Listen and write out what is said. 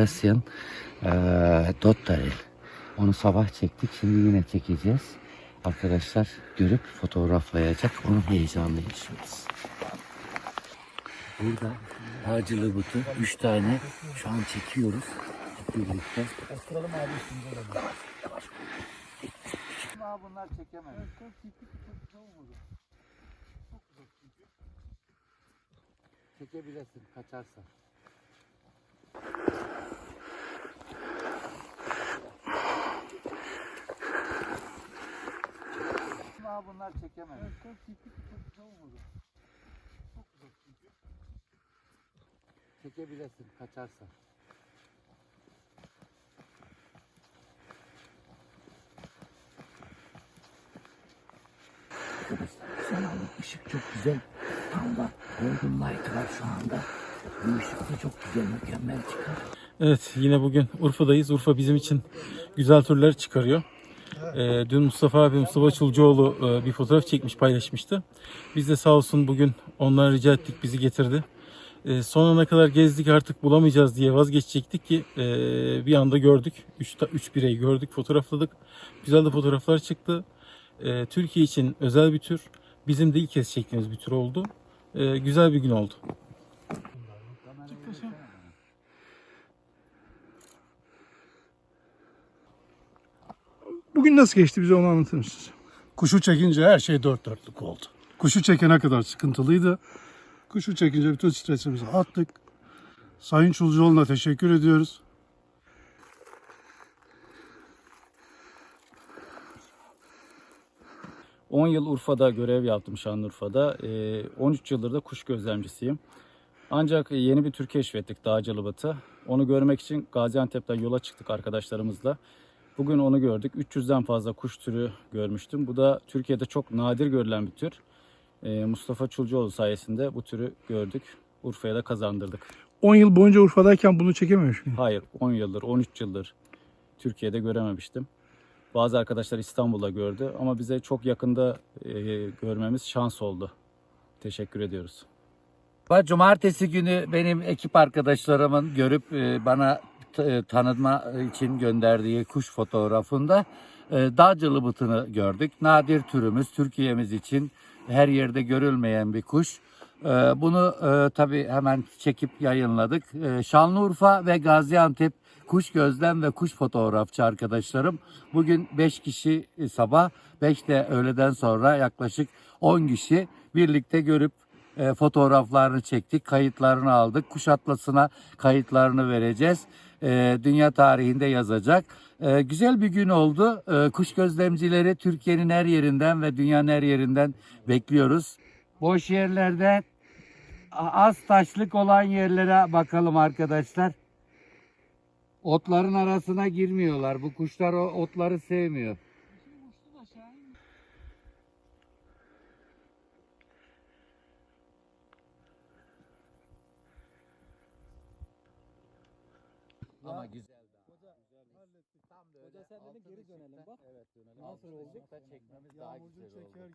Russian eee Dottarel. Onu sabah çektik. Şimdi yine çekeceğiz. Arkadaşlar görüp fotoğraflayacak. Onun heyecanını yaşıyoruz. Burada Hacılı Butu 3 tane şu an çekiyoruz. Hep birlikte. Ama bunlar çekemez. Çekebilirsin kaçarsa. Bunlar çekemez. Çekebilirsin kaçarsa. Sana ışık çok güzel. Tam da Golden Light var şu anda. Bu ışık da çok güzel, mükemmel çıkar. Evet yine bugün Urfa'dayız. Urfa bizim için güzel turlar çıkarıyor. Ee, dün Mustafa abi Mustafa Çulcuoğlu e, bir fotoğraf çekmiş paylaşmıştı. Biz de sağ olsun bugün onlara rica ettik bizi getirdi. Ee, son ana kadar gezdik artık bulamayacağız diye vazgeçecektik ki e, bir anda gördük. 3 üç bireyi gördük fotoğrafladık. Güzel de fotoğraflar çıktı. Ee, Türkiye için özel bir tür. Bizim de ilk kez çektiğimiz bir tür oldu. Ee, güzel bir gün oldu. Bugün nasıl geçti bize onu anlatır mısınız? Kuşu çekince her şey dört dörtlük oldu. Kuşu çekene kadar sıkıntılıydı. Kuşu çekince bütün stresimizi attık. Sayın Çulcuoğlu'na teşekkür ediyoruz. Ee, 10 yıl Urfa'da görev yaptım Şanlıurfa'da. Ee, 13 yıldır da kuş gözlemcisiyim. Ancak yeni bir tür keşfettik Dağcılı Batı. Onu görmek için Gaziantep'ten yola çıktık arkadaşlarımızla. Bugün onu gördük. 300'den fazla kuş türü görmüştüm. Bu da Türkiye'de çok nadir görülen bir tür. Ee, Mustafa Çulcuoğlu sayesinde bu türü gördük. Urfa'ya da kazandırdık. 10 yıl boyunca Urfa'dayken bunu çekememiş miyim? Hayır 10 yıldır 13 yıldır Türkiye'de görememiştim. Bazı arkadaşlar İstanbul'da gördü ama bize çok yakında e, görmemiz şans oldu. Teşekkür ediyoruz. Cumartesi günü benim ekip arkadaşlarımın görüp e, bana tanıtma için gönderdiği kuş fotoğrafında e, dağcılı bıtını gördük. Nadir türümüz Türkiye'miz için her yerde görülmeyen bir kuş. E, Bunu e, tabii hemen çekip yayınladık. E, Şanlıurfa ve Gaziantep kuş gözlem ve kuş fotoğrafçı arkadaşlarım. Bugün 5 kişi e, sabah, 5 de öğleden sonra yaklaşık 10 kişi birlikte görüp e, fotoğraflarını çektik, kayıtlarını aldık. Kuş atlasına kayıtlarını vereceğiz. E, dünya tarihinde yazacak. E, güzel bir gün oldu. E, kuş gözlemcileri Türkiye'nin her yerinden ve dünyanın her yerinden bekliyoruz. Boş yerlerde az taşlık olan yerlere bakalım arkadaşlar. Otların arasına girmiyorlar. Bu kuşlar otları sevmiyor. Ama güzel. Hoca sen geri dönelim bak. Evet dönelim. Nasıl olacak? Çekmemiz daha güzel oldu.